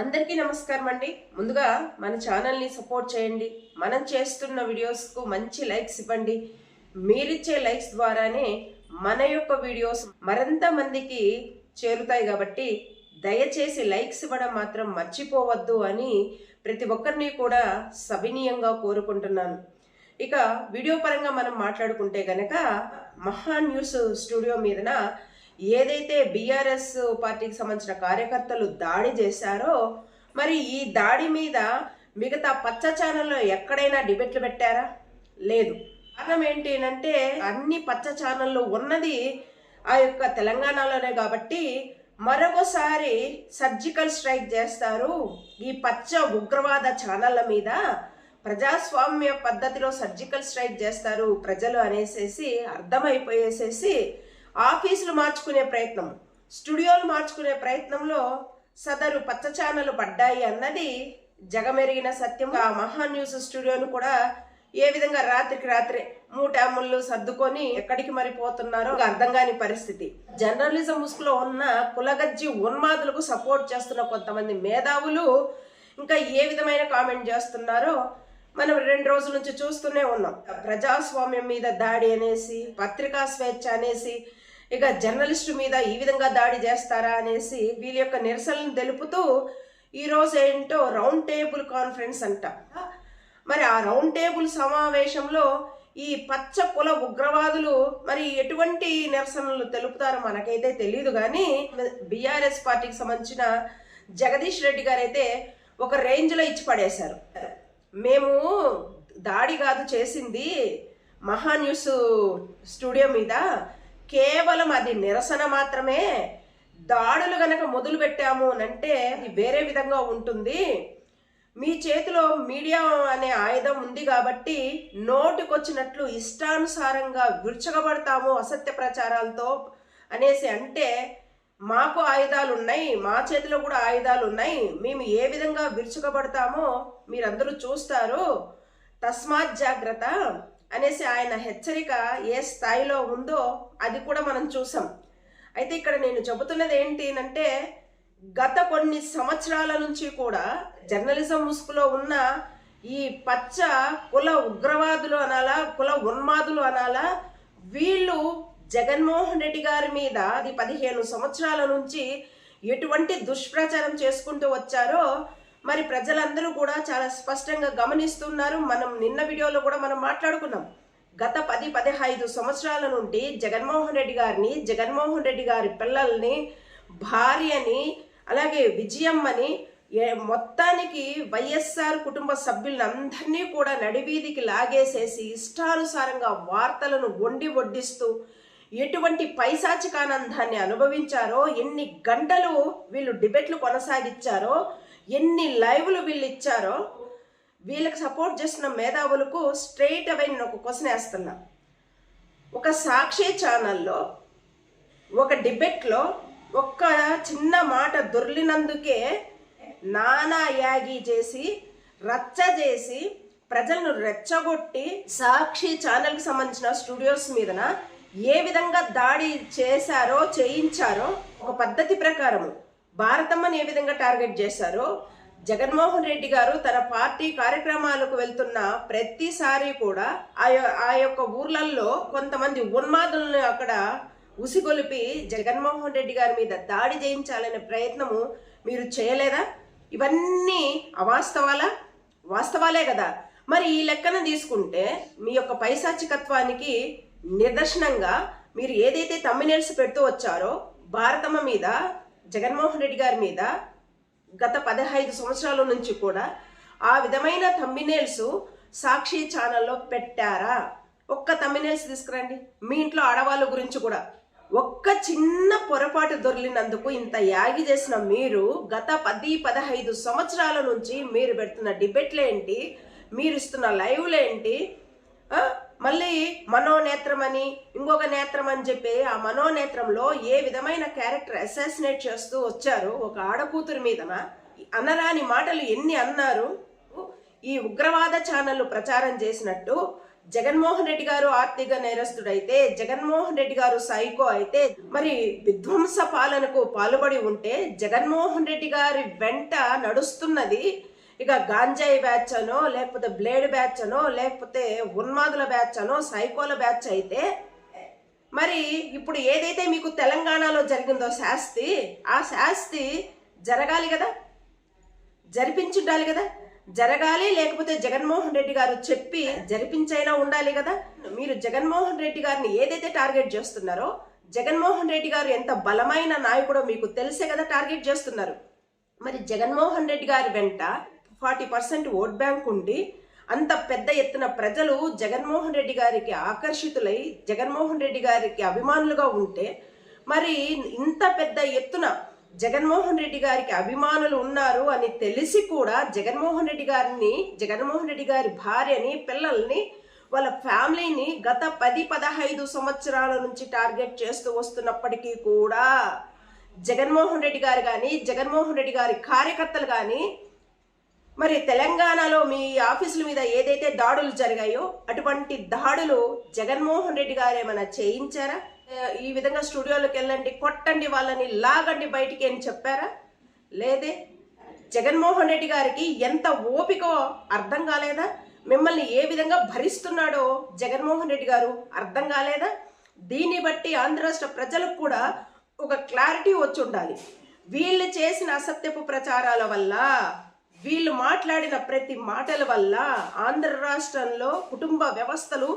అందరికీ నమస్కారం అండి. ముందుగా మన ఛానల్ని సపోర్ట్ చేయండి. మనం చేస్తున్న వీడియోస్కు మంచి లైక్స్ ఇవ్వండి. మీరిచ్చే లైక్స్ ద్వారానే మన యొక్క వీడియోస్ మరింత మందికి చేరుతాయి కాబట్టి దయచేసి లైక్స్ ఇవ్వడం మాత్రం మర్చిపోవద్దు అని ప్రతి ఒక్కరిని కూడా సవినీయంగా కోరుకుంటున్నాను. ఇక వీడియో పరంగా మనం మాట్లాడుకుంటే గనక మహా న్యూస్ స్టూడియో మీదన ఏదైతే బీఆర్ఎస్ పార్టీకి సంబంధించిన కార్యకర్తలు దాడి చేశారో మరి ఈ దాడి మీద మిగతా పచ్చ ఛానల్లో ఎక్కడైనా డిబేట్లు పెట్టారా? లేదు. కారణం ఏంటి అంటే అన్ని పచ్చ ఛానళ్ళు ఉన్నది ఆ యొక్క తెలంగాణలోనే కాబట్టి మరొకసారి సర్జికల్ స్ట్రైక్ చేస్తారు ఈ పచ్చ ఉగ్రవాద ఛానళ్ళ మీద. ప్రజాస్వామ్య పద్ధతిలో సర్జికల్ స్ట్రైక్ చేస్తారు ప్రజలు అనేసేసి అర్థమైపోయేసేసి ఆఫీసులు మార్చుకునే ప్రయత్నం స్టూడియోలు మార్చుకునే ప్రయత్నంలో సదరు పచ్చ ఛానల్ పడ్డాయి అన్నది జగమెరిగిన సత్యం. ఆ మహా న్యూస్ స్టూడియోను కూడా ఏ విధంగా రాత్రికి రాత్రి మూటాముళ్ళు సర్దుకొని ఎక్కడికి మరి పోతున్నారో అర్థం కాని పరిస్థితి. జర్నలిజం ముసుగులో ఉన్న కులగజ్జి ఉన్మాదులకు సపోర్ట్ చేస్తున్న కొంతమంది మేధావులు ఇంకా ఏ విధమైన కామెంట్ చేస్తున్నారో మనం రెండు రోజుల నుంచి చూస్తూనే ఉన్నాం. ప్రజాస్వామ్యం మీద దాడి అనేసి పత్రికా స్వేచ్ఛ అనేసి ఇక జర్నలిస్టు మీద ఈ విధంగా దాడి చేస్తారా అనేసి వీళ్ళ యొక్క నిరసనలు తెలుపుతూ ఈరోజు ఏంటో రౌండ్ టేబుల్ కాన్ఫరెన్స్ అంట. మరి ఆ రౌండ్ టేబుల్ సమావేశంలో ఈ పచ్చ కుల ఉగ్రవాదులు మరి ఎటువంటి నిరసనలు తెలుపుతారో మనకైతే తెలియదు కానీ బీఆర్ఎస్ పార్టీకి సంబంధించిన జగదీష్ రెడ్డి గారు అయితే ఒక రేంజ్లో ఇచ్చి పడేశారు. మేము దాడి కాదు చేసింది మహా న్యూస్ స్టూడియో మీద కేవలం అది నిరసన మాత్రమే. దాడులు గనక మొదలు పెట్టాము అని అంటే అది వేరే విధంగా ఉంటుంది. మీ చేతిలో మీడియా అనే ఆయుధం ఉంది కాబట్టి నోటికొచ్చినట్లు ఇష్టానుసారంగా విరుచగబడతాము అసత్య ప్రచారాలతో అనేసి అంటే మాకు ఆయుధాలు ఉన్నాయి మా చేతిలో కూడా ఆయుధాలు ఉన్నాయి మేము ఏ విధంగా విరుచుకబడతామో మీరందరూ చూస్తారు. తస్మాత్ జాగ్రత్త. అనేసి ఆయన హెచ్చరిక ఏ స్థాయిలో ఉందో అది కూడా మనం చూసాం. అయితే ఇక్కడ నేను చెబుతున్నది ఏంటి అంటే గత కొన్ని సంవత్సరాల నుంచి కూడా జర్నలిజం ముసుగులో ఉన్న ఈ పచ్చ కుల ఉగ్రవాదులు అనాలా కుల ఉన్మాదులు అనాలా వీళ్ళు జగన్మోహన్ రెడ్డి గారి మీద అది పదిహేను సంవత్సరాల నుంచి ఎటువంటి దుష్ప్రచారం చేసుకుంటూ వచ్చారో మరి ప్రజలందరూ కూడా చాలా స్పష్టంగా గమనిస్తున్నారు. మనం నిన్న వీడియోలో కూడా మనం మాట్లాడుకున్నాం. గత పది పదిహైదు సంవత్సరాల నుండి జగన్మోహన్ రెడ్డి గారిని జగన్మోహన్ రెడ్డి గారి పిల్లల్ని భార్యని అలాగే విజయమ్మని మొత్తానికి వైఎస్ఆర్ కుటుంబ సభ్యులందరినీ కూడా నడివీధికి లాగేసేసి ఇష్టానుసారంగా వార్తలను వండి వడ్డిస్తూ ఎటువంటి పైశాచికానందాన్ని అనుభవించారో ఎన్ని గంటలు వీళ్ళు డిబేట్లు కొనసాగించారో ఎన్ని లైవ్లు వీళ్ళు ఇచ్చారో వీళ్ళకి సపోర్ట్ చేసిన మేధావులకు స్ట్రైట్ అవే నేను ఒక క్వశ్చన్ వేస్తున్నా. ఒక సాక్షి ఛానల్లో ఒక డిబేట్లో ఒక్క చిన్న మాట దొర్లినందుకే నానా యాగి చేసి రచ్చ చేసి ప్రజలను రెచ్చగొట్టి సాక్షి ఛానల్కి సంబంధించిన స్టూడియోస్ మీదన ఏ విధంగా దాడి చేశారో చేయించారో ఒక పద్ధతి ప్రకారము. భారతమ్మని ఏ విధంగా టార్గెట్ చేశారో జగన్మోహన్ రెడ్డి గారు తన పార్టీ కార్యక్రమాలకు వెళ్తున్న ప్రతిసారి కూడా ఆ ఆ యొక్క ఊర్లల్లో కొంతమంది ఉన్మాదులను అక్కడ ఉసిగొలిపి జగన్మోహన్ రెడ్డి గారి మీద దాడి చేయించాలనే ప్రయత్నము మీరు చేయలేదా? ఇవన్నీ అవాస్తవాలా? వాస్తవాలే కదా. మరి ఈ లెక్కన తీసుకుంటే మీ యొక్క పైశాచికత్వానికి నిదర్శనంగా మీరు ఏదైతే తమ్మినేల్స్ పెడుతూ వచ్చారో భారతమ్మ మీద జగన్మోహన్ రెడ్డి గారి మీద గత పదహైదు సంవత్సరాల నుంచి కూడా ఆ విధమైన తమ్మినేల్స్ సాక్షి ఛానల్లో పెట్టారా? ఒక్క తమ్మినేల్స్ తీసుకురండి. మీ ఇంట్లో ఆడవాళ్ళ గురించి కూడా. ఒక్క చిన్న పొరపాటు దొరికినందుకు ఇంత యాగి చేసిన మీరు గత పది పదహైదు సంవత్సరాల నుంచి మీరు పెడుతున్న డిబేట్లేంటి మీరు ఇస్తున్న లైవ్లేంటి మళ్ళీ మనోనేత్రం అని ఇంకొక నేత్రం అని చెప్పి ఆ మనోనేత్రంలో ఏ విధమైన క్యారెక్టర్ అసాసినేట్ చేస్తూ వచ్చారు ఒక ఆడకూతురు మీదన అనరాని మాటలు ఎన్ని అన్నారు? ఈ ఉగ్రవాద ఛానళ్ళు ప్రచారం చేసినట్టు జగన్మోహన్ రెడ్డి గారు ఆర్థిక నేరస్తుడైతే జగన్మోహన్ రెడ్డి గారు సైకో అయితే మరి విధ్వంస పాలనకు పాల్పడి ఉంటే జగన్మోహన్ రెడ్డి గారి వెంట నడుస్తున్నది ఇక గాంజాయి బ్యాచ్ అనో లేకపోతే బ్లేడ్ బ్యాచ్ అనో లేకపోతే ఉన్మాదుల బ్యాచ్ అనో సైకోల బ్యాచ్ అయితే మరి ఇప్పుడు ఏదైతే మీకు తెలంగాణలో జరిగిందో శాస్తి ఆ శాస్తి జరగాలి కదా? జరిపించుండాలి కదా? జరగాలి లేకపోతే జగన్మోహన్ రెడ్డి గారు చెప్పి జరిపించైనా ఉండాలి కదా? మీరు జగన్మోహన్ రెడ్డి గారిని ఏదైతే టార్గెట్ చేస్తున్నారో జగన్మోహన్ రెడ్డి గారు ఎంత బలమైన నాయకుడో మీకు తెలిసే కదా టార్గెట్ చేస్తున్నారు. మరి జగన్మోహన్ రెడ్డి గారి వెంట ఫార్టీ పర్సెంట్ ఓట్ బ్యాంక్ ఉండి అంత పెద్ద ఎత్తున ప్రజలు జగన్మోహన్ రెడ్డి గారికి ఆకర్షితులై జగన్మోహన్ రెడ్డి గారికి అభిమానులుగా ఉంటే మరి ఇంత పెద్ద ఎత్తున జగన్మోహన్ రెడ్డి గారికి అభిమానులు ఉన్నారు అని తెలిసి కూడా జగన్మోహన్ రెడ్డి గారిని జగన్మోహన్ రెడ్డి గారి భార్యని పిల్లల్ని వాళ్ళ ఫ్యామిలీని గత పది పదహైదు సంవత్సరాల నుంచి టార్గెట్ చేస్తూ వస్తున్నప్పటికీ కూడా జగన్మోహన్ రెడ్డి గారు కానీ జగన్మోహన్ రెడ్డి గారి కార్యకర్తలు కానీ మరి తెలంగాణలో మీ ఆఫీసుల మీద ఏదైతే దాడులు జరిగాయో అటువంటి దాడులు జగన్మోహన్ రెడ్డి గారు ఏమైనా చేయించారా? ఈ విధంగా స్టూడియోలోకి వెళ్ళండి కొట్టండి వాళ్ళని లాగండి బయటికి అని చెప్పారా? లేదే. జగన్మోహన్ రెడ్డి గారికి ఎంత ఓపికో అర్థం కాలేదా? మిమ్మల్ని ఏ విధంగా భరిస్తున్నాడో జగన్మోహన్ రెడ్డి గారు అర్థం కాలేదా? దీన్ని బట్టి ఆంధ్ర రాష్ట్ర ప్రజలకు కూడా ఒక క్లారిటీ వచ్చి ఉండాలి. వీళ్ళు చేసిన అసత్యపు ప్రచారాల వల్ల వీళ్ళు మాట్లాడిన ప్రతి మాటల వల్ల ఆంధ్ర రాష్ట్రంలో కుటుంబ వ్యవస్థలు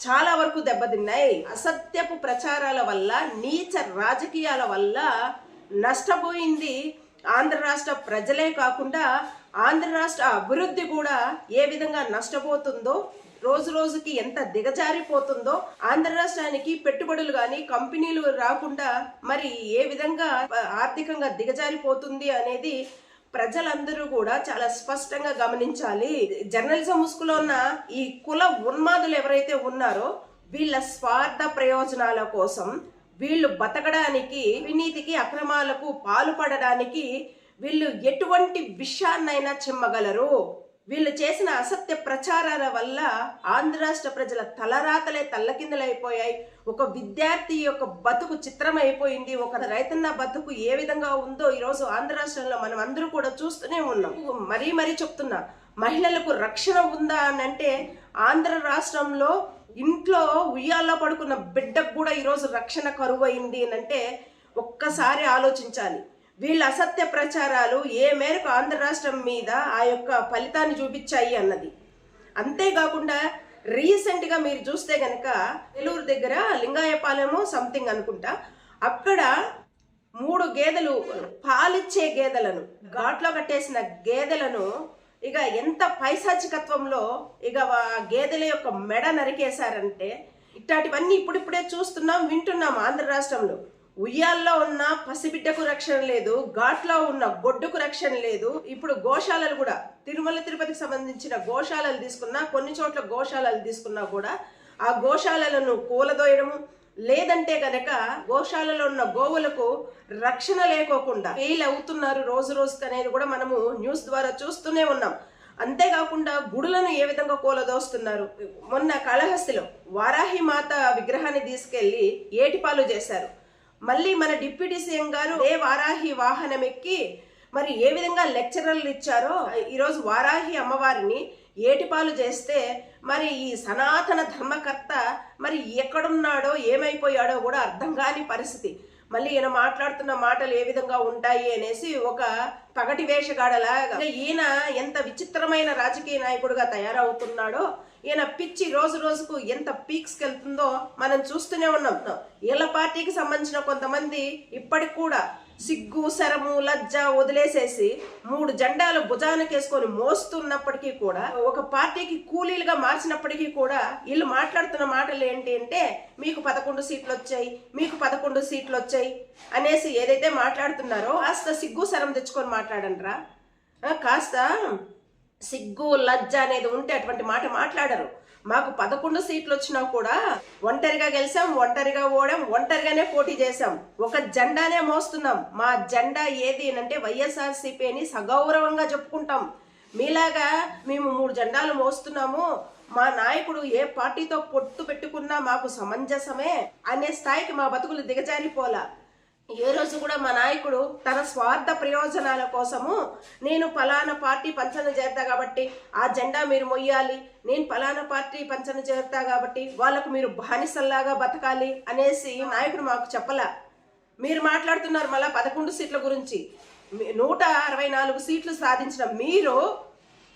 చాలా వరకు దెబ్బతిన్నాయి. అసత్యపు ప్రచారాల వల్ల నీచ రాజకీయాల వల్ల నష్టపోయింది ఆంధ్ర రాష్ట్ర ప్రజలే కాకుండా ఆంధ్ర రాష్ట్ర అభివృద్ధి కూడా ఏ విధంగా నష్టపోతుందో రోజు రోజుకి ఎంత దిగజారిపోతుందో ఆంధ్ర రాష్ట్రానికి పెట్టుబడులు కానీ కంపెనీలు రాకుండా మరి ఏ విధంగా ఆర్థికంగా దిగజారిపోతుంది అనేది ప్రజలందరూ కూడా చాలా స్పష్టంగా గమనించాలి. జర్నలిజం ముసుగులో ఉన్న ఈ కుల ఉన్మాదులు ఎవరైతే ఉన్నారో వీళ్ళ స్వార్థ ప్రయోజనాల కోసం వీళ్ళు బతకడానికి వినీతికి అక్రమాలకు పాల్పడడానికి వీళ్ళు ఎటువంటి విషయాన్నైనా చిమ్మగలరు. వీళ్ళు చేసిన అసత్య ప్రచారాల వల్ల ఆంధ్ర రాష్ట్ర ప్రజల తలరాతలే తల్లకిందులైపోయాయి. ఒక విద్యార్థి యొక్క బతుకు చిత్రమైపోయింది. ఒక రైతన్న బతుకు ఏ విధంగా ఉందో ఈరోజు ఆంధ్ర రాష్ట్రంలో మనం అందరూ కూడా చూస్తూనే ఉన్నాం. మరీ మరీ చెప్తున్నా మహిళలకు రక్షణ ఉందా అని అంటే ఆంధ్ర రాష్ట్రంలో ఇంట్లో ఉయ్యాల్లో పడుకున్న బిడ్డకు కూడా ఈరోజు రక్షణ కరువు అయింది అని అంటే ఒక్కసారి ఆలోచించాలి. వీళ్ళ అసత్య ప్రచారాలు ఏ మేరకు ఆంధ్ర రాష్ట్రం మీద ఆ యొక్క ఫలితాన్ని చూపించాయి అన్నది. అంతేకాకుండా రీసెంట్గా మీరు చూస్తే కనుక నెల్లూరు దగ్గర లింగాయపాలెము సంథింగ్ అనుకుంటా అక్కడ మూడు గేదెలు పాలిచ్చే గేదెలను ఘాట్లో కట్టేసిన గేదెలను ఇక ఎంత పైశాచికత్వంలో ఇక ఆ గేదెల యొక్క మెడ నరికేశారంటే ఇట్లాంటివన్నీ ఇప్పుడిప్పుడే చూస్తున్నాం వింటున్నాం ఆంధ్ర రాష్ట్రంలో. ఉయ్యాల్లో ఉన్న పసిబిడ్డకు రక్షణ లేదు ఘాట్లో ఉన్న గొడ్డుకు రక్షణ లేదు. ఇప్పుడు గోశాలలు కూడా తిరుమల తిరుపతికి సంబంధించిన గోశాలలు తీసుకున్నా కొన్ని చోట్ల గోశాలలు తీసుకున్నా కూడా ఆ గోశాలలను కూలదోయడము లేదంటే గనక గోశాలలో ఉన్న గోవులకు రక్షణ లేకోకుండా ఫెయిల్ అవుతున్నారు రోజు రోజుకి అనేది కూడా మనము న్యూస్ ద్వారా చూస్తూనే ఉన్నాం. అంతేకాకుండా గుడులను ఏ విధంగా కూలదోస్తున్నారు? మొన్న కాళహస్తిలో వారాహి మాత విగ్రహాన్ని తీసుకెళ్ళి ఏటిపాలు చేశారు. మళ్ళీ మన డిప్యూటీ సీఎం గారు ఏ వారాహి వాహనం ఎక్కి మరి ఏ విధంగా లెక్చరర్లు ఇచ్చారో ఈరోజు వారాహి అమ్మవారిని ఏటిపాలు చేస్తే మరి ఈ సనాతన ధర్మకర్త మరి ఎక్కడున్నాడో ఏమైపోయాడో కూడా అర్థం కాని పరిస్థితి. మళ్ళీ ఈయన మాట్లాడుతున్న మాటలు ఏ విధంగా ఉంటాయి అనేసి ఒక పగటి వేషగాడలాగా ఈయన ఎంత విచిత్రమైన రాజకీయ నాయకుడుగా తయారవుతున్నాడో ఈయన పిచ్చి రోజు రోజుకు ఎంత పీక్స్కి వెళ్తుందో మనం చూస్తూనే ఉన్నాం. వీళ్ళ పార్టీకి సంబంధించిన కొంతమంది ఇప్పటికి కూడా సిగ్గు శరము లజ్జ వదిలేసేసి మూడు జెండాలు భుజానకేసుకొని మోస్తున్నప్పటికీ కూడా ఒక పార్టీకి కూలీలుగా మార్చినప్పటికీ కూడా వీళ్ళు మాట్లాడుతున్న మాటలు ఏంటి అంటే మీకు పదకొండు సీట్లు వచ్చాయి మీకు పదకొండు సీట్లు వచ్చాయి అనేసి ఏదైతే మాట్లాడుతున్నారో కాస్త సిగ్గు శరం తెచ్చుకొని మాట్లాడండిరా. ఆ, కాస్త సిగ్గు లజ్జ అనేది ఉంటే అటువంటి మాట మాట్లాడరు. మాకు పదకొండు సీట్లు వచ్చినా కూడా ఒంటరిగా గెలిచాం ఒంటరిగా ఓడాం ఒంటరిగానే పోటీ చేశాం. ఒక జెండానే మోస్తున్నాం. మా జెండా ఏది అంటే వైఎస్ఆర్సీపీ అని సగౌరవంగా చెప్పుకుంటాం. మీలాగా మేము మూడు జెండాలు మోస్తున్నాము. మా నాయకుడు ఏ పార్టీతో పొట్టు పెట్టుకున్నా మాకు సమంజసమే అనే స్థాయికి మా బతుకులు దిగజారిపోలా. ఏ రోజు కూడా మా నాయకుడు తన స్వార్థ ప్రయోజనాల కోసము నేను ఫలానా పార్టీ పంచన చేరుతా కాబట్టి ఆ జెండా మీరు మొయ్యాలి నేను ఫలానా పార్టీ పంచన చేరుతా కాబట్టి వాళ్ళకు మీరు బానిసల్లాగా బతకాలి అనేసి నాయకుడు మాకు చెప్పలా. మీరు మాట్లాడుతున్నారు మళ్ళా పదకొండు సీట్ల గురించి. నూట అరవై నాలుగు సీట్లు సాధించిన మీరు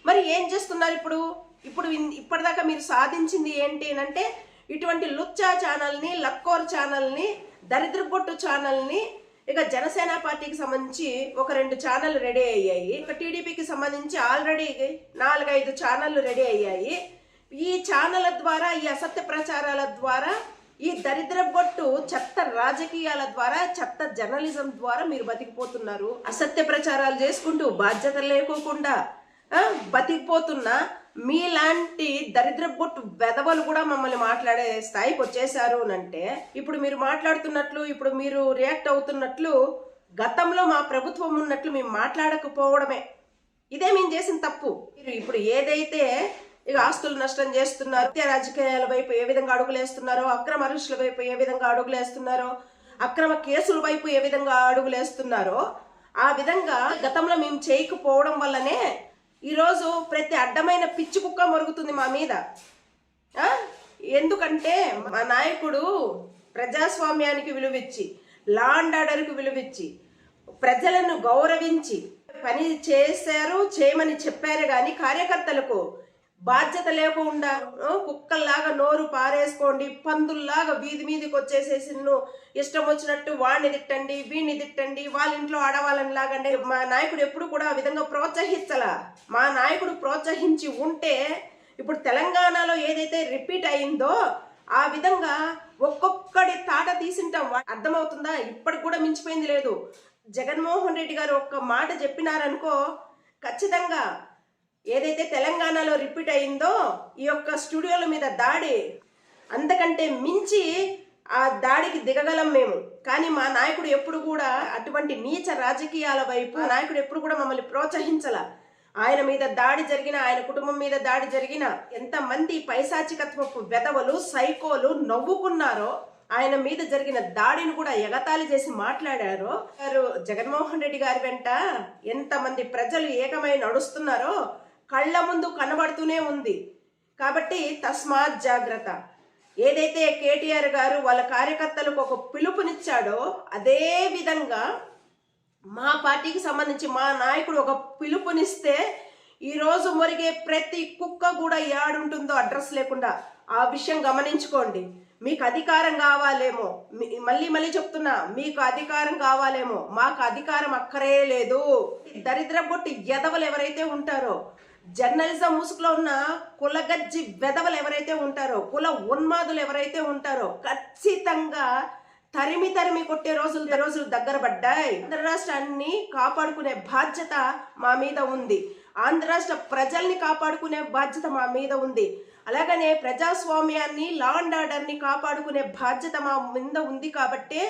మరి ఏం చేస్తున్నారు ఇప్పుడు? ఇప్పుడు ఇప్పటిదాకా మీరు సాధించింది ఏంటి అంటే ఇటువంటి లుచ్చా ఛానల్ని లక్కోర్ ఛానల్ని దరిద్ర బొట్టు ఛానల్ని ఇక జనసేన పార్టీకి సంబంధించి ఒక రెండు ఛానల్ రెడీ అయ్యాయి. ఇక టీడీపీకి సంబంధించి ఆల్రెడీ నాలుగైదు ఛానళ్ళు రెడీ అయ్యాయి. ఈ ఛానళ్ళ ద్వారా ఈ అసత్య ప్రచారాల ద్వారా ఈ దరిద్ర బొట్టు చెత్త రాజకీయాల ద్వారా చెత్త జర్నలిజం ద్వారా మీరు బతికిపోతున్నారు. అసత్య ప్రచారాలు చేసుకుంటూ బాధ్యత లేకోకుండా బతికిపోతున్నా బతికిపోతున్న మీలాంటి దరిద్ర బొట్టు వెధవలు కూడా మమ్మల్ని మాట్లాడే స్థాయికి వచ్చేసారు అని అంటే ఇప్పుడు మీరు మాట్లాడుతున్నట్లు ఇప్పుడు మీరు రియాక్ట్ అవుతున్నట్లు గతంలో మా ప్రభుత్వం ఉన్నట్లు మేము మాట్లాడకపోవడమే. ఇదే మేము చేసిన తప్పు. మీరు ఇప్పుడు ఏదైతే ఇక ఆస్తులు నష్టం చేస్తున్నారు హత్య రాజకీయాల వైపు ఏ విధంగా అడుగులేస్తున్నారో అక్రమ అరెస్టుల వైపు ఏ విధంగా అడుగులేస్తున్నారో అక్రమ కేసుల వైపు ఏ విధంగా అడుగులేస్తున్నారో ఆ విధంగా గతంలో మేము చేయకపోవడం వల్లనే ఈరోజు ప్రతి అడ్డమైన పిచ్చి కుక్క మరుగుతుంది మా మీద. ఎందుకంటే మా నాయకుడు ప్రజాస్వామ్యానికి విలువిచ్చి లా అండ్ ఆర్డర్కి విలువిచ్చి ప్రజలను గౌరవించి పని చేశారు చేయమని చెప్పారు కానీ కార్యకర్తలకు బాధ్యత లేకుండా కుక్కల్లాగా నోరు పారేసుకోండి పందుల్లాగా వీధి మీదకి వచ్చేసేసి ఇష్టం వచ్చినట్టు వాడిని తిట్టండి వీడిని తిట్టండి వాళ్ళ ఇంట్లో ఆడవాళ్ళని లాగండి. మా నాయకుడు ఎప్పుడు కూడా ఆ విధంగా ప్రోత్సహించలా. మా నాయకుడు ప్రోత్సహించి ఉంటే ఇప్పుడు తెలంగాణలో ఏదైతే రిపీట్ అయిందో ఆ విధంగా ఒక్కొక్కడి తాట తీసింటాం. అర్థమవుతుందా? ఇప్పటికి కూడా మించిపోయింది లేదు. జగన్మోహన్ రెడ్డి గారు ఒక్క మాట చెప్పినారనుకో ఖచ్చితంగా ఏదైతే తెలంగాణలో రిపీట్ అయిందో ఈ యొక్క స్టూడియోల మీద దాడి అంతకంటే మించి ఆ దాడికి దిగగలం మేము. కానీ మా నాయకుడు ఎప్పుడు కూడా అటువంటి నీచ రాజకీయాల వైపు నాయకుడు ఎప్పుడు కూడా మమ్మల్ని ప్రోత్సహించాల. ఆయన మీద దాడి జరిగిన ఆయన కుటుంబం మీద దాడి జరిగిన ఎంతమంది పైశాచికత్వపు వెధవలు సైకోలు నవ్వుకున్నారో ఆయన మీద జరిగిన దాడిని కూడా ఎగతాళి చేసి మాట్లాడారో గారు జగన్మోహన్ రెడ్డి గారి వెంట ఎంతమంది ప్రజలు ఏకమై నడుస్తున్నారో కళ్ళ ముందు కనబడుతూనే ఉంది. కాబట్టి తస్మాత్ జాగ్రత్త. ఏదైతే కేటీఆర్ గారు వాళ్ళ కార్యకర్తలకు ఒక పిలుపునిచ్చాడో అదే విధంగా మా పార్టీకి సంబంధించి మా నాయకుడు ఒక పిలుపునిస్తే ఈరోజు మురిగే ప్రతి కుక్క కూడా యాడుంటుందో అడ్రస్ లేకుండా ఆ విషయం గమనించుకోండి. మీకు అధికారం కావాలేమో మీ- మళ్ళీ మళ్ళీ చెప్తున్నా మీకు అధికారం కావాలేమో మాకు అధికారం అక్కరే లేదు. దరిద్ర బొట్టి ఎదవలు ఎవరైతే ఉంటారో జర్నలిజం ముసుగులో ఉన్న కులగజ్జి వెధవలు ఎవరైతే ఉంటారో కుల ఉన్మాదులు ఎవరైతే ఉంటారో ఖచ్చితంగా తరిమి తరిమి కొట్టే రోజులు రోజులు దగ్గర పడ్డాయి. ఆంధ్ర రాష్ట్రాన్ని కాపాడుకునే బాధ్యత మా మీద ఉంది. ఆంధ్ర రాష్ట్ర ప్రజల్ని కాపాడుకునే బాధ్యత మా మీద ఉంది. అలాగనే ప్రజాస్వామ్యాన్ని లా అండ్ ఆర్డర్ని కాపాడుకునే బాధ్యత మా మీద ఉంది కాబట్టే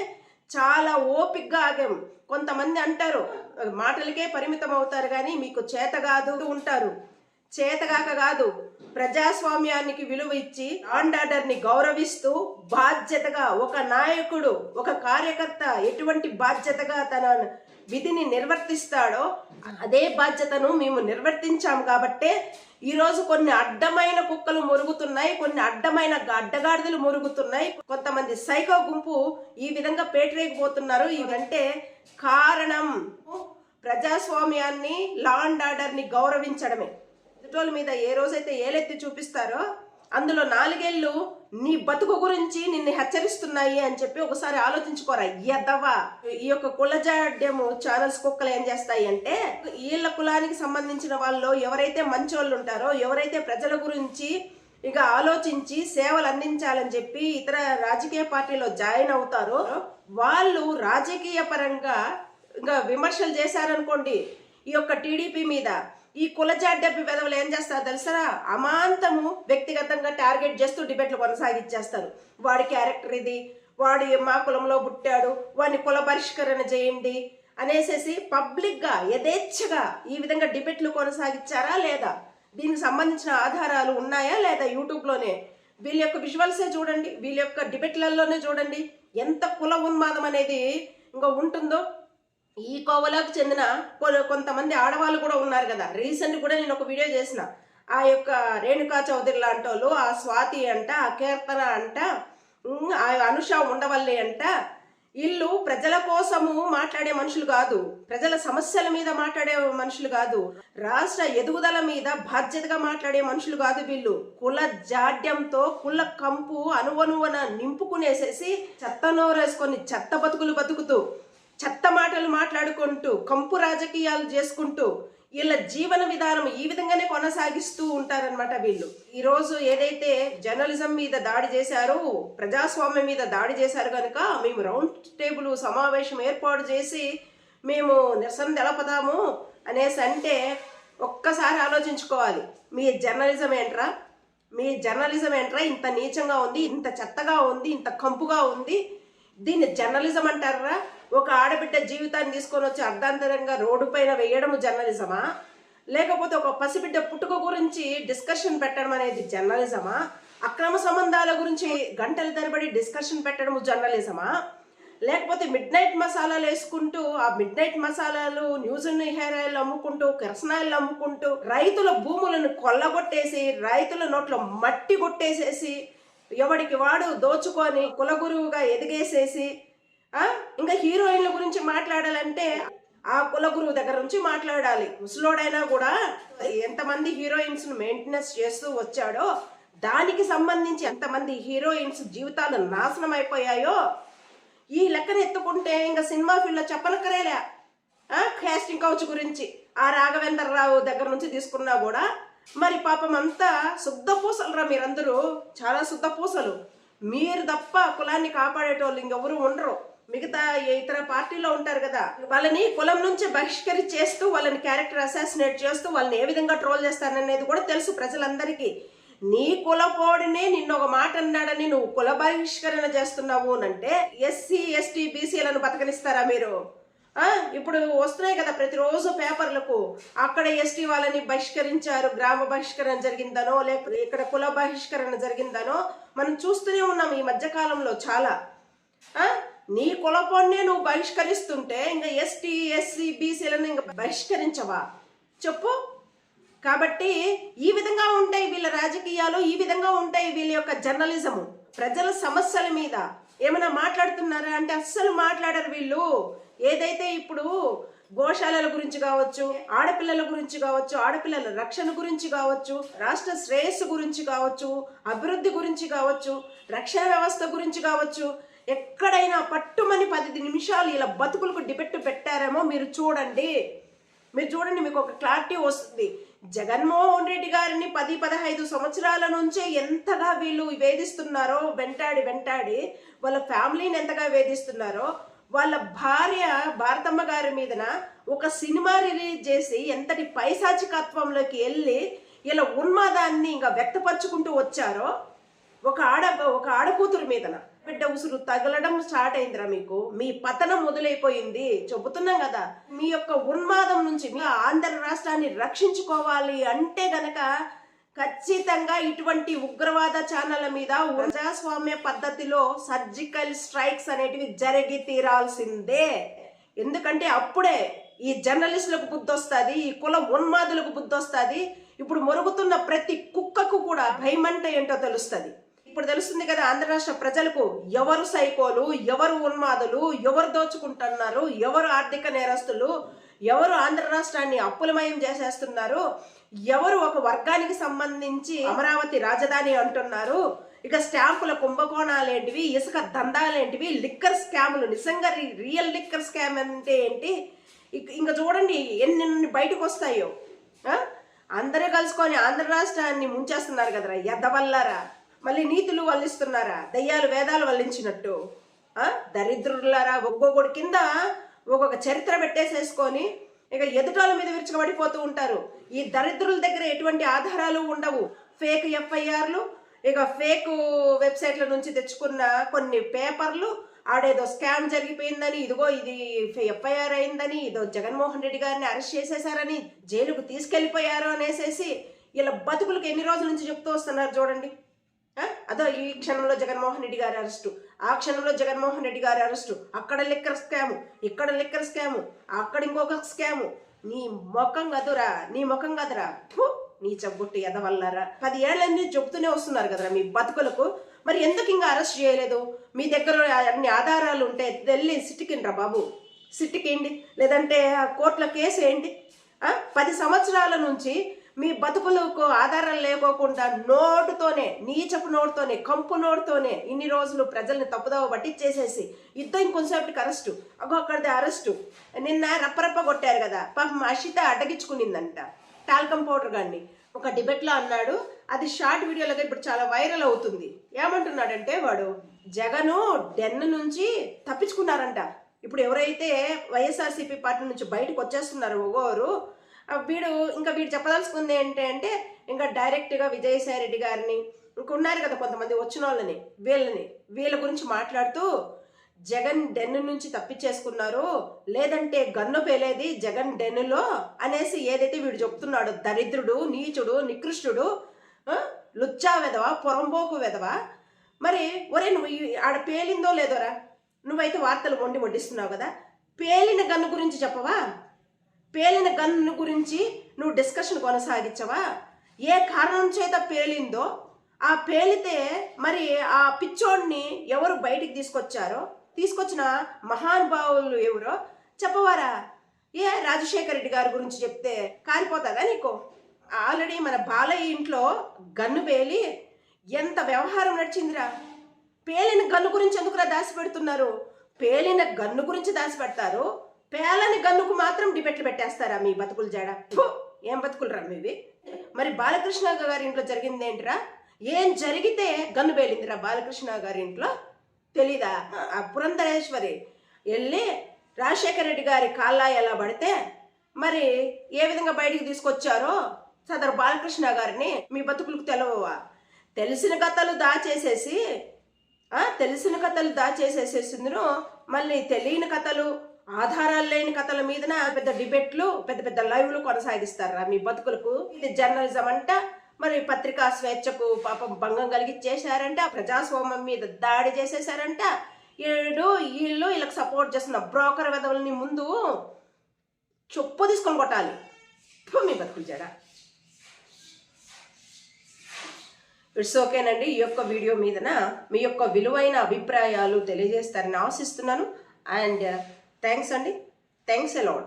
చాలా ఓపిగ్గా ఆగాము కొంతమంది అంటారు మాటలకే పరిమితం అవుతారు కానీ మీకు చేత కాదు ఉంటారు. చేతగాక కాదు ప్రజాస్వామ్యానికి విలువ ఇచ్చి అండ్ ఆర్డర్ గౌరవిస్తూ బాధ్యతగా ఒక నాయకుడు ఒక కార్యకర్త ఎటువంటి బాధ్యతగా తన విధిని నిర్వర్తిస్తాడో అదే బాధ్యతను మేము నిర్వర్తించాం కాబట్టే ఈరోజు కొన్ని అడ్డమైన కుక్కలు మురుగుతున్నాయి కొన్ని అడ్డమైన అడ్డగాడిదలు మురుగుతున్నాయి. కొంతమంది సైకో గుంపు ఈ విధంగా పేటరేగిపోతున్నారు ఇదంటే కారణం ప్రజాస్వామ్యాన్ని లా అండ్ ఆర్డర్ని గౌరవించడమే. ఎదుటోళ్ళ మీద ఏ రోజైతే ఏలెత్తి చూపిస్తారో అందులో నాలుగేళ్ళు నీ బతుకు గురించి నిన్ను హెచ్చరిస్తున్నాయి అని చెప్పి ఒకసారి ఆలోచించుకోరా. ఎదవా? ఈ యొక్క కులజాడ్యము ఛానల్స్ కుక్కలు ఏం చేస్తాయి అంటే వీళ్ళ కులానికి సంబంధించిన వాళ్ళు ఎవరైతే మంచోళ్ళు ఉంటారో ఎవరైతే ప్రజల గురించి ఇక ఆలోచించి సేవలు అందించాలని చెప్పి ఇతర రాజకీయ పార్టీలో జాయిన్ అవుతారో వాళ్ళు రాజకీయ పరంగా ఇంకా విమర్శలు చేశారనుకోండి ఈ యొక్క టీడీపీ మీద ఈ కులజాడ్యపు వెధవలు ఏం చేస్తారు తెలుసా? అమాంతము వ్యక్తిగతంగా టార్గెట్ చేస్తూ డిబేట్లు కొనసాగించేస్తారు. వాడి క్యారెక్టర్ ఇది వాడు మా కులంలో పుట్టాడు వాడిని కుల పరిష్కరణ చేయండి అనేసేసి పబ్లిక్గా యథేచ్ఛగా ఈ విధంగా డిబేట్లు కొనసాగించారా లేదా? దీనికి సంబంధించిన ఆధారాలు ఉన్నాయా లేదా యూట్యూబ్లోనే? వీళ్ళ యొక్క విజువల్సే చూడండి వీళ్ళ యొక్క డిబేట్లలోనే చూడండి. ఎంత కుల ఉన్మాదం అనేది ఇంకా ఉంటుందో? ఈ కోవలోకి చెందిన కొంతమంది ఆడవాళ్ళు కూడా ఉన్నారు కదా. రీసెంట్ కూడా నేను ఒక వీడియో చేసిన. ఆ యొక్క రేణుకా చౌదరి లాంటి వాళ్ళు ఆ స్వాతి అంట ఆ కీర్తన అంట ఆ అనుష ఉండవల్లి అంట ఇల్లు ప్రజల కోసము మాట్లాడే మనుషులు కాదు. ప్రజల సమస్యల మీద మాట్లాడే మనుషులు కాదు. రాష్ట్ర ఎదుగుదల మీద బాధ్యతగా మాట్లాడే మనుషులు కాదు వీళ్ళు. కుల జాడ్యంతో కుల కంపు అనువనువన నింపుకునేసేసి చెత్త నోరేసుకొని చెత్త బతుకులు బతుకుతూ చెత్త మాటలు మాట్లాడుకుంటూ కంపు రాజకీయాలు చేసుకుంటూ వీళ్ళ జీవన విధానం ఈ విధంగానే కొనసాగిస్తూ ఉంటారనమాట వీళ్ళు. ఈరోజు ఏదైతే జర్నలిజం మీద దాడి చేశారో ప్రజాస్వామ్యం మీద దాడి చేశారు కనుక మేము రౌండ్ టేబుల్ సమావేశం ఏర్పాటు చేసి మేము నిరసన తెలపదాము అనేసి అంటే ఒక్కసారి ఆలోచించుకోవాలి. మీ జర్నలిజం ఏంట్రా? మీ జర్నలిజం ఏంట్రా? ఇంత నీచంగా ఉంది ఇంత చెత్తగా ఉంది ఇంత కంపుగా ఉంది. దీన్ని జర్నలిజం అంటారా? ఒక ఆడబిడ్డ జీవితాన్ని తీసుకొని వచ్చి అర్ధాంతరంగా రోడ్డు పైన వేయడం జర్నలిజమా? లేకపోతే ఒక పసిబిడ్డ పుట్టుక గురించి డిస్కషన్ పెట్టడం అనేది జర్నలిజమా? అక్రమ సంబంధాల గురించి గంటల తరబడి డిస్కషన్ పెట్టడం జర్నలిజమా? లేకపోతే మిడ్ నైట్ మసాలాలు వేసుకుంటూ ఆ మిడ్ నైట్ మసాలాలు న్యూస్ హెయిర్ ఆయిల్ అమ్ముకుంటూ కిరసనాయిల్ అమ్ముకుంటూ రైతుల భూములను కొల్లగొట్టేసి రైతుల నోట్లో మట్టి కొట్టేసేసి ఎవడికి వాడు దోచుకొని కులగురువుగా ఎదిగేసేసి ఇంకా హీరోయిన్ల గురించి మాట్లాడాలంటే ఆ కులగురువు దగ్గర నుంచి మాట్లాడాలి. ముసలోడైనా కూడా ఎంతమంది హీరోయిన్స్ను మెయింటెనెన్స్ చేస్తూ వచ్చాడో దానికి సంబంధించి ఎంతమంది హీరోయిన్స్ జీవితాలు నాశనం అయిపోయాయో ఈ లెక్కన ఎత్తుకుంటే ఇంకా సినిమా ఫీల్డ్లో చెప్పనక్కరేలే. ఆ, కౌచ్ గురించి ఆ రాఘవేంద్ర రావు దగ్గర నుంచి తీసుకున్నా కూడా మరి పాపం అంతా శుద్ధ పూసలురా మీరందరూ. చాలా శుద్ధ పూసలు మీరు తప్ప కులాన్ని కాపాడేటోళ్ళు ఇంకెవరు ఉండరు. మిగతా ఇతర పార్టీలో ఉంటారు కదా వాళ్ళని కులం నుంచి బహిష్కరించేస్తూ వాళ్ళని క్యారెక్టర్ అసాసినేట్ చేస్తూ వాళ్ళని ఏ విధంగా ట్రోల్ చేస్తారనేది కూడా తెలుసు ప్రజలందరికీ. నీ కులపోడినే నిన్న ఒక మాట అన్నాడని నువ్వు కుల బహిష్కరణ చేస్తున్నావు అంటే ఎస్సీ ఎస్టీ బీసీలను బతకనిస్తారా మీరు? ఇప్పుడు వస్తున్నాయి కదా ప్రతిరోజు పేపర్లకు అక్కడ ఎస్టీ వాళ్ళని బహిష్కరించారు గ్రామ బహిష్కరణ జరిగిందనో లేకపోతే ఇక్కడ కుల బహిష్కరణ జరిగిందనో మనం చూస్తూనే ఉన్నాం ఈ మధ్య కాలంలో చాలా నీ కులపోన్నే నువ్వు బహిష్కరిస్తుంటే ఇంకా ఎస్టీ ఎస్సీ బీసీలను ఇంకా బహిష్కరించవా? చెప్పు. కాబట్టి ఈ విధంగా ఉంటాయి వీళ్ళ రాజకీయాలు ఈ విధంగా ఉంటాయి వీళ్ళ యొక్క జర్నలిజము. ప్రజల సమస్యల మీద ఏమైనా మాట్లాడుతున్నారా? అంటే అస్సలు మాట్లాడరు వీళ్ళు. ఏదైతే ఇప్పుడు గోశాలల గురించి కావచ్చు ఆడపిల్లల గురించి కావచ్చు ఆడపిల్లల రక్షణ గురించి కావచ్చు రాష్ట్ర శ్రేయస్సు గురించి కావచ్చు అభివృద్ధి గురించి కావచ్చు రక్షణ వ్యవస్థ గురించి కావచ్చు ఎక్కడైనా పట్టుమని పది నిమిషాలు ఇలా బతుకులకు డిబెట్ పెట్టారేమో మీరు చూడండి. మీరు చూడండి మీకు ఒక క్లారిటీ వస్తుంది. జగన్మోహన్ రెడ్డి గారిని పది పదహైదు సంవత్సరాల నుంచే ఎంతగా వీళ్ళు వేధిస్తున్నారో వెంటాడి వెంటాడి వాళ్ళ ఫ్యామిలీని ఎంతగా వేధిస్తున్నారో వాళ్ళ భార్య భారతమ్మ గారి మీదన ఒక సినిమా రిలీజ్ చేసి ఎంతటి పైశాచికత్వంలోకి వెళ్ళి ఇలా ఉన్మాదాన్ని ఇంకా వ్యక్తపరుచుకుంటూ వచ్చారో ఒక ఆడ ఒక ఆడకూతురు మీదన. బిడ్డ ఉసురు తగలడం స్టార్ట్ అయిందిరా మీకు. మీ పతనం మొదలైపోయింది. చెబుతున్నాం కదా మీ యొక్క ఉన్మాదం నుంచి మీ ఆంధ్ర రాష్ట్రాన్ని రక్షించుకోవాలి అంటే గనక ఖచ్చితంగా ఇటువంటి ఉగ్రవాద ఛానళ్ళ మీద ప్రజాస్వామ్య పద్ధతిలో సర్జికల్ స్ట్రైక్స్ అనేటివి జరిగి తీరాల్సిందే. ఎందుకంటే అప్పుడే ఈ జర్నలిస్టులకు బుద్ధి వస్తుంది ఈ కుల ఉన్మాదులకు బుద్ధి వస్తుంది ఇప్పుడు మొరుగుతున్న ప్రతి కుక్కకు కూడా భయమంటే ఏంటో తెలుస్తుంది. ఇప్పుడు తెలుస్తుంది కదా ఆంధ్ర రాష్ట్ర ప్రజలకు ఎవరు సైకోలు ఎవరు ఉన్మాదులు ఎవరు దోచుకుంటున్నారు ఎవరు ఆర్థిక నేరస్తులు ఎవరు ఆంధ్ర రాష్ట్రాన్ని అప్పులమయం చేసేస్తున్నారు ఎవరు ఒక వర్గానికి సంబంధించి అమరావతి రాజధాని అంటున్నారు ఇక స్టాంపుల కుంభకోణాలేంటివి ఇసుక దందాలేంటివి లిక్కర్ స్కాములు నిజంగా రి- రియల్ లిక్కర్ స్కామ్ అంటే ఏంటి? ఇక- ఇంకా చూడండి ఎన్ని బయటకు వస్తాయో అందరూ కలుసుకొని ఆంధ్ర రాష్ట్రాన్ని ముంచేస్తున్నారు కదరా ఎద్దవల్లారా మళ్ళీ నీతులు వల్లిస్తున్నారా? దయ్యాలు వేదాలు వల్లించినట్టు. దరిద్రులారా ఒక్కొక్కడి కింద ఒక్కొక్క చరిత్ర పెట్టేసేసుకొని ఇక ఎదుటాల మీద విరుచుకబడిపోతూ ఉంటారు. ఈ దరిద్రుల దగ్గర ఎటువంటి ఆధారాలు ఉండవు. ఫేక్ ఎఫ్ఐఆర్లు ఇక ఫేక్ వెబ్సైట్ల నుంచి తెచ్చుకున్న కొన్ని పేపర్లు ఆడేదో స్కామ్ జరిగిపోయిందని ఇదిగో ఇది ఎఫ్ఐఆర్ అయిందని ఇదో జగన్మోహన్ రెడ్డి గారిని అరెస్ట్ చేసేసారని జైలుకు తీసుకెళ్ళిపోయారు అనేసేసి ఇలా బతుకులకు ఎన్ని రోజుల నుంచి చెప్తూ వస్తున్నారు చూడండి. అదో ఈ క్షణంలో జగన్మోహన్ రెడ్డి గారి అరెస్టు. ఆ క్షణంలో జగన్మోహన్ రెడ్డి గారి అరెస్టు. అక్కడ లిక్కర్ స్కాము. ఇక్కడ లిక్కర్ స్కాము. అక్కడ ఇంకొక స్కాము. నీ ముఖం కదురా నీ ముఖం కదురా. నీ చబ్బుట్టి ఎదవల్లారా. పది ఏళ్ళన్నీ చెబుతూనే వస్తున్నారు కదరా మీ బతుకులకు. మరి ఎందుకు ఇంకా అరెస్ట్ చేయలేదు? మీ దగ్గర అన్ని ఆధారాలు ఉంటే వెళ్ళి సిట్టికిండ్రా బాబు. సిట్టికేయండి లేదంటే కోర్టులో కేసు వేయండి పది సంవత్సరాల నుంచి మీ బతుకులకు ఆధారం లేకోకుండా నోటుతోనే నీచపు నోటుతోనే కంపు నోటుతోనే ఇన్ని రోజులు ప్రజల్ని తప్పుదవ పట్టించేసేసి యుద్ధం ఇంకొంచెంసేపటికి అరెస్టు. అగో అక్కడిది అరెస్టు. నిన్న రప్పరప్ప కొట్టారు కదా. పాపం అషిత అడ్డగించుకునిందంట. టాల్కమ్ పౌడర్ గాన్ని. ఒక డిబేట్లో అన్నాడు అది షార్ట్ వీడియోలుగా ఇప్పుడు చాలా వైరల్ అవుతుంది. ఏమంటున్నాడంటే వాడు జగను డెన్ నుంచి తప్పించుకున్నారంట. ఇప్పుడు ఎవరైతే వైఎస్ఆర్సీపీ పార్టీ నుంచి బయటకు వచ్చేస్తున్నారో ఒగోరు వీడు ఇంకా వీడు చెప్పదలుచుకుంది ఏంటి అంటే ఇంకా డైరెక్ట్గా విజయసాయి రెడ్డి గారిని ఇంకా ఉన్నారు కదా కొంతమంది వచ్చిన వాళ్ళని వీళ్ళని వీళ్ళ గురించి మాట్లాడుతూ జగన్ డెన్ నుంచి తప్పించేసుకున్నారు లేదంటే గన్ను పేలేది జగన్ డెన్నులో అనేసి ఏదైతే వీడు చెప్తున్నాడు దరిద్రుడు నీచుడు నికృష్టుడు లుచ్చా వెదవ పొరంబోకు వెదవ మరి ఒరే నువ్వు ఆడ పేలిందో లేదోరా? నువ్వైతే వార్తలు వండి వడ్డిస్తున్నావు కదా? పేలిన గన్ను గురించి చెప్పవా? పేలిన గన్ను గురించి నువ్వు డిస్కషన్ కొనసాగించవా? ఏ కారణం చేత పేలిందో ఆ పేలితే మరి ఆ పిచ్చోడిని ఎవరు బయటికి తీసుకొచ్చారో? తీసుకొచ్చిన మహానుభావులు ఎవరో? చెప్పవారా? ఏ రాజశేఖర రెడ్డి గారి గురించి చెప్తే కారిపోతుందా నీకు? ఆల్రెడీ మన బాలయ్య ఇంట్లో గన్ను పేలి ఎంత వ్యవహారం నడిచిందిరా. పేలిన గన్ను గురించి ఎందుకురా దాచి పెడుతున్నారు పేలిన గన్ను గురించి దాసి పెడతారు పేలని గన్నుకు మాత్రం డిబెట్లు పెట్టేస్తారా మీ బతుకులు జాడ? ఏం బతుకులు రా మీవి? మరి బాలకృష్ణ గారి ఇంట్లో జరిగింది ఏంటిరా ఏం జరిగితే గన్ను పేలిందిరా బాలకృష్ణ గారి ఇంట్లో? తెలీదా? ఆ పురంధరేశ్వరి వెళ్ళి రాజశేఖర రెడ్డి గారి కాళ్ళ ఎలా పడితే మరి ఏ విధంగా బయటికి తీసుకొచ్చారో సదరు బాలకృష్ణ గారిని మీ బతుకులకు తెలవవా? తెలిసిన కథలు దాచేసేసి తెలిసిన కథలు దాచేసేసేసిందును మళ్ళీ తెలియని కథలు ఆధారాలు లేని కథల మీదన పెద్ద డిబేట్లు పెద్ద పెద్ద లైవ్లు కొనసాగిస్తారా మీ బతుకులకు? ఇది జర్నలిజం అంట. మరి పత్రికా స్వేచ్ఛకు పాపం భంగం కలిగించేశారంట ప్రజాస్వామ్యం మీద దాడి చేసేసారంట ఈడు వీళ్ళు వీళ్ళకి సపోర్ట్ చేస్తున్న బ్రోకర్ వెదవుల్ని ముందు చొప్పు తీసుకొని కొట్టాలి. మీ బతుకులు జడ. ఇట్స్ ఓకేనండి. ఈ యొక్క వీడియో మీదన మీ యొక్క విలువైన అభిప్రాయాలు తెలియజేస్తారని ఆశిస్తున్నాను. అండ్ థ్యాంక్స్ అండి. థ్యాంక్స్ ఎలాడ్